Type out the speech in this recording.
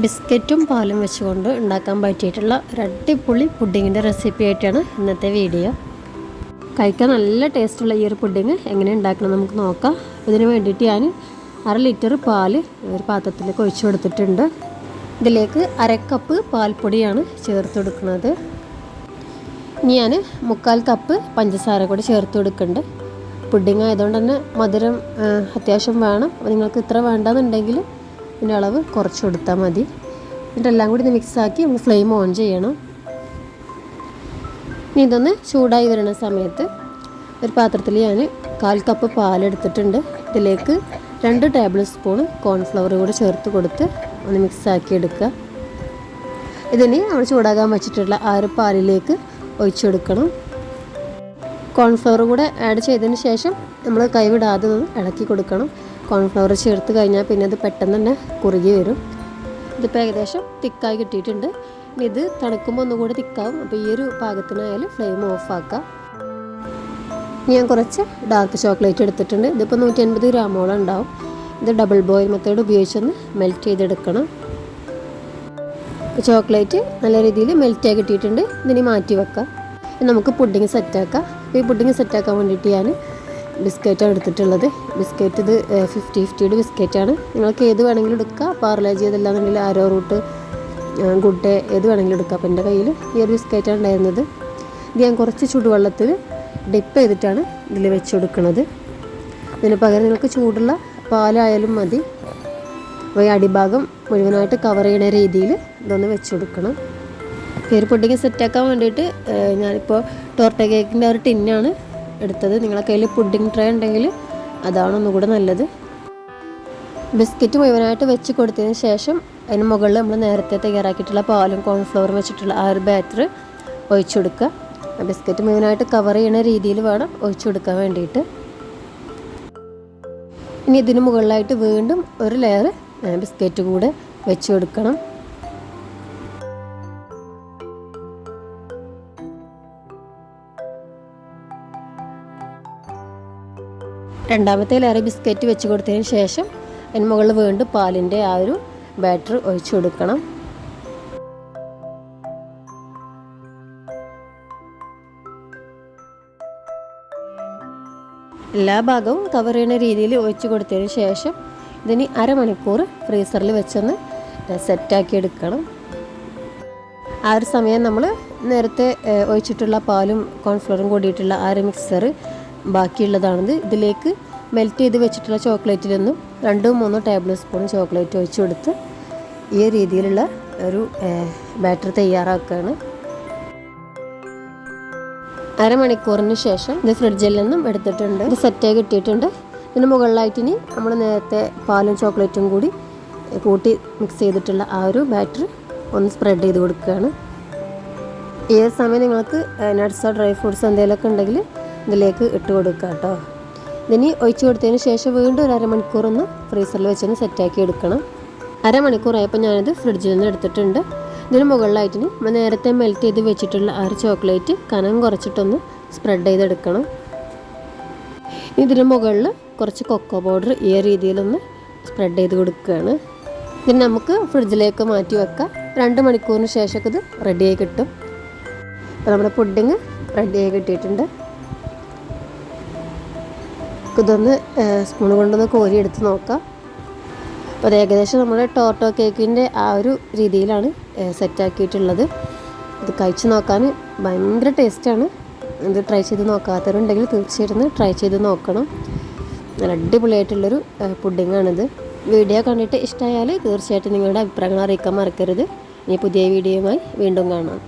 ബിസ്ക്കറ്റും പാലും വെച്ചുകൊണ്ട് ഉണ്ടാക്കാൻ പറ്റിയിട്ടുള്ള രട്ടിപ്പുള്ളി പുഡിങ്ങിന്റെ റെസിപ്പി ആയിട്ടാണ് ഇന്നത്തെ വീഡിയോ കഴിക്കാൻ നല്ല ടേസ്റ്റുള്ള ഈ ഒരു പുഡിങ് എങ്ങനെ ഉണ്ടാക്കണം നമുക്ക് നോക്കാം. ഇതിന് വേണ്ടിയിട്ട് ഞാൻ അര ലിറ്റർ പാൽ ഒരു പാത്രത്തിലേക്ക് ഒഴിച്ചു കൊടുത്തിട്ടുണ്ട്. ഇതിലേക്ക് അരക്കപ്പ് പാൽപ്പൊടിയാണ് ചേർത്ത് കൊടുക്കുന്നത്. ഇനി ഞാൻ മുക്കാൽ കപ്പ് പഞ്ചസാര കൂടി ചേർത്ത് കൊടുക്കുന്നുണ്ട്. പുഡിങ് ആയതുകൊണ്ട് തന്നെ മധുരം അത്യാവശ്യം വേണം. നിങ്ങൾക്ക് ഇത്ര വേണ്ടെന്നുണ്ടെങ്കിൽ ഇതിന്റെ അളവ് കുറച്ച് കൊടുത്താൽ മതി. എല്ലാം കൂടി ഒന്ന് മിക്സാക്കി നമ്മൾ ഫ്ലെയിം ഓൺ ചെയ്യണം. ഇനി ഇതൊന്ന് ചൂടായി വരുന്ന സമയത്ത് ഒരു പാത്രത്തിൽ ഞാൻ കാൽ കപ്പ് പാലെടുത്തിട്ടുണ്ട് ഇതിലേക്ക് രണ്ട് ടേബിൾ സ്പൂൺ കോൺഫ്ലവർ കൂടെ ചേർത്ത് കൊടുത്ത് ഒന്ന് മിക്സാക്കി എടുക്കുക. ഇതിന് നമ്മൾ ചൂടാകാൻ വെച്ചിട്ടുള്ള ആ ഒരു പാലിലേക്ക് ഒഴിച്ചെടുക്കണം. കോൺഫ്ലവർ കൂടെ ആഡ് ചെയ്തതിന് ശേഷം നമ്മൾ കൈവിടാതെ ഇളക്കി കൊടുക്കണം. കോൺഫ്ലവർ ചേർത്ത് കഴിഞ്ഞാൽ പിന്നെ അത് പെട്ടെന്ന് തന്നെ കുറുകി വരും. ഇതിപ്പോൾ ഏകദേശം തിക്കായി കിട്ടിയിട്ടുണ്ട്. ഇനി ഇത് തണുക്കുമ്പോൾ ഒന്നുകൂടി തിക്കാവും. അപ്പോൾ ഈ ഒരു പാകത്തിനായാലും ഫ്ലെയിം ഓഫാക്കാം ഞാൻ കുറച്ച് ഡാർക്ക് ചോക്ലേറ്റ് എടുത്തിട്ടുണ്ട്. ഇതിപ്പോൾ നൂറ്റി അൻപത് ഗ്രാമോളം ഉണ്ടാവും. ഇത് ഡബിൾ ബോയിൽ മെത്തേഡ് ഉപയോഗിച്ചൊന്ന് മെൽറ്റ് ചെയ്തെടുക്കണം. ചോക്ലേറ്റ് നല്ല രീതിയിൽ മെൽറ്റായി കിട്ടിയിട്ടുണ്ട്. ഇതിനി മാറ്റി വെക്കാം. നമുക്ക് പുഡിങ് സെറ്റാക്കാം ഈ പുഡിങ് സെറ്റാക്കാൻ വേണ്ടിയിട്ട് ഞാൻ ബിസ്ക്കറ്റാണ് എടുത്തിട്ടുള്ളത്. ബിസ്ക്കറ്റ് ഇത് ഫിഫ്റ്റി ഫിഫ്റ്റിയുടെ ബിസ്ക്കറ്റാണ്. നിങ്ങൾക്ക് ഏത് വേണമെങ്കിലും എടുക്കാം. പാർലേജ് ചെയ്തില്ലാന്നുണ്ടെങ്കിൽ ആരോ റൂട്ട് ഗുഡ് ഡേ ഏത് വേണമെങ്കിലും എടുക്കാം. അപ്പോൾ എന്റെ കയ്യിൽ ഈ ഒരു ബിസ്ക്കറ്റാണ് ഉണ്ടായിരുന്നത്. ഇത് ഞാൻ കുറച്ച് ചൂടുവെള്ളത്തിൽ ഡിപ്പ് ചെയ്തിട്ടാണ് ഇതിൽ വെച്ച് കൊടുക്കുന്നത് ഇതിന് പകരം നിങ്ങൾക്ക് ചൂടുള്ള പാലായാലും മതി. അപ്പോൾ ഈ അടിഭാഗം മുഴുവനായിട്ട് കവർ ചെയ്യുന്ന രീതിയിൽ ഇതൊന്ന് വെച്ച് കൊടുക്കണം പേര് പൊട്ടിക്ക് സെറ്റാക്കാൻ വേണ്ടിയിട്ട് ഞാനിപ്പോൾ ടോർട്ട കേക്കിന്റെ ഒരു ടിന്നാണ് എടുത്തത്. നിങ്ങളെ കയ്യിൽ പുഡിങ് ട്രേ ഉണ്ടെങ്കിൽ അതാണ് ഒന്നുകൂടെ നല്ലത്. ബിസ്ക്കറ്റ് മുഴുവനായിട്ട് വെച്ച് കൊടുത്തതിന് ശേഷം അതിന് മുകളിൽ നമ്മൾ നേരത്തെ തയ്യാറാക്കിയിട്ടുള്ള പാലും കോൺഫ്ലവറും വെച്ചിട്ടുള്ള ആ ഒരു ബാറ്റർ ഒഴിച്ചു കൊടുക്കുക. ബിസ്ക്കറ്റ് മുഴുവനായിട്ട് കവർ ചെയ്യുന്ന രീതിയിൽ വേണം ഒഴിച്ചു കൊടുക്കാൻ വേണ്ടിയിട്ട്. ഇനി ഇതിന് മുകളിലായിട്ട് വീണ്ടും ഒരു ലെയർ ബിസ്ക്കറ്റ് കൂടെ വെച്ച് കൊടുക്കണം. രണ്ടാമത്തെ ലെയർ ബിസ്ക്കറ്റ് വെച്ച് കൊടുത്തതിന് ശേഷം അതിന് മുകളിൽ വീണ്ടും പാലിന്റെ ആ ഒരു ബാറ്റർ ഒഴിച്ചു കൊടുക്കണം. എല്ലാ ഭാഗവും കവർ ചെയ്യുന്ന രീതിയിൽ ഒഴിച്ചു കൊടുത്തതിന് ശേഷം ഇതിന് അരമണിക്കൂർ ഫ്രീസറിൽ വെച്ചൊന്ന് സെറ്റാക്കി എടുക്കണം. ആ ഒരു സമയം നമ്മൾ നേരത്തെ ഒഴിച്ചിട്ടുള്ള പാലും കോൺഫ്ലോറും കൂടിയിട്ടുള്ള ആ ഒരു മിക്സർ ബാക്കിയുള്ളതാണിത് ഇതിലേക്ക് മെൽറ്റ് ചെയ്ത് വെച്ചിട്ടുള്ള ചോക്ലേറ്റിൽ നിന്നും രണ്ടോ മൂന്നോ ടേബിൾ സ്പൂൺ ചോക്ലേറ്റ് ഒഴിച്ചു കൊടുത്ത് ഈ രീതിയിലുള്ള ഒരു ബാറ്റർ തയ്യാറാക്കുകയാണ്. അരമണിക്കൂറിന് ശേഷം ഇത് ഫ്രിഡ്ജിൽ നിന്നും എടുത്തിട്ടുണ്ട്. ഇത് സെറ്റായി കിട്ടിയിട്ടുണ്ട്. ഇതിന് മുകളിലായിട്ട് ഇനി നമ്മൾ നേരത്തെ പാലും ചോക്ലേറ്റും കൂടി കൂട്ടി മിക്സ് ചെയ്തിട്ടുള്ള ആ ഒരു ബാറ്റർ ഒന്ന് സ്പ്രെഡ് ചെയ്ത് കൊടുക്കുകയാണ്. ഏത് സമയം നിങ്ങൾക്ക് നട്ട്സോ ഡ്രൈ ഫ്രൂട്ട്സോ എന്തെങ്കിലുമൊക്കെ ഉണ്ടെങ്കിൽ ഇതിലേക്ക് ഇട്ട് കൊടുക്കുക കേട്ടോ. ഇതിനി ഒഴിച്ചു കൊടുത്തതിന് ശേഷം വീണ്ടും ഒരു അരമണിക്കൂർ ഒന്ന് ഫ്രീസറിൽ വെച്ചൊന്ന് സെറ്റാക്കി എടുക്കണം. അരമണിക്കൂറായപ്പോൾ ഞാനിത് ഫ്രിഡ്ജിൽ നിന്ന് എടുത്തിട്ടുണ്ട്. ഇതിന് മുകളിലായിട്ട് ഇനി നമ്മൾ നേരത്തെ മെൽറ്റ് ചെയ്ത് വെച്ചിട്ടുള്ള ആ ഒരു ചോക്ലേറ്റ് കനം കുറച്ചിട്ടൊന്ന് സ്പ്രെഡ് ചെയ്തെടുക്കണം. ഇതിന് മുകളിൽ കുറച്ച് കൊക്കോ പൗഡർ ഈ രീതിയിലൊന്ന് സ്പ്രെഡ് ചെയ്ത് കൊടുക്കുകയാണ്. ഇതിന് നമുക്ക് ഫ്രിഡ്ജിലേക്ക് മാറ്റി വെക്കാം. രണ്ട് മണിക്കൂറിന് ശേഷമൊക്കെ ഇത് റെഡിയായി കിട്ടും. നമ്മുടെ പുഡിങ് റെഡിയായി കിട്ടിയിട്ടുണ്ട്. ഇതൊന്ന് സ്പൂൺ കൊണ്ടൊന്ന് കോരി എടുത്ത് നോക്കാം. അപ്പോൾ അത് ഏകദേശം നമ്മുടെ ടോട്ടോ കേക്കിന്റെ ആ ഒരു രീതിയിലാണ് സെറ്റാക്കിയിട്ടുള്ളത്. ഇത് കഴിച്ച് നോക്കാൻ ഭയങ്കര ടേസ്റ്റാണ്. ഇത് ട്രൈ ചെയ്ത് നോക്കാത്തവരുണ്ടെങ്കിൽ തീർച്ചയായിട്ടും ട്രൈ ചെയ്ത് നോക്കണം. നല്ല അടിപൊളിയായിട്ടുള്ളൊരു പുഡിങ്ങാണിത്. വീഡിയോ കണ്ടിട്ട് ഇഷ്ടമായാൽ തീർച്ചയായിട്ടും നിങ്ങളുടെ അഭിപ്രായങ്ങൾ അറിയിക്കാൻ മറക്കരുത്. ഇനി പുതിയ വീഡിയോയുമായി വീണ്ടും കാണാം.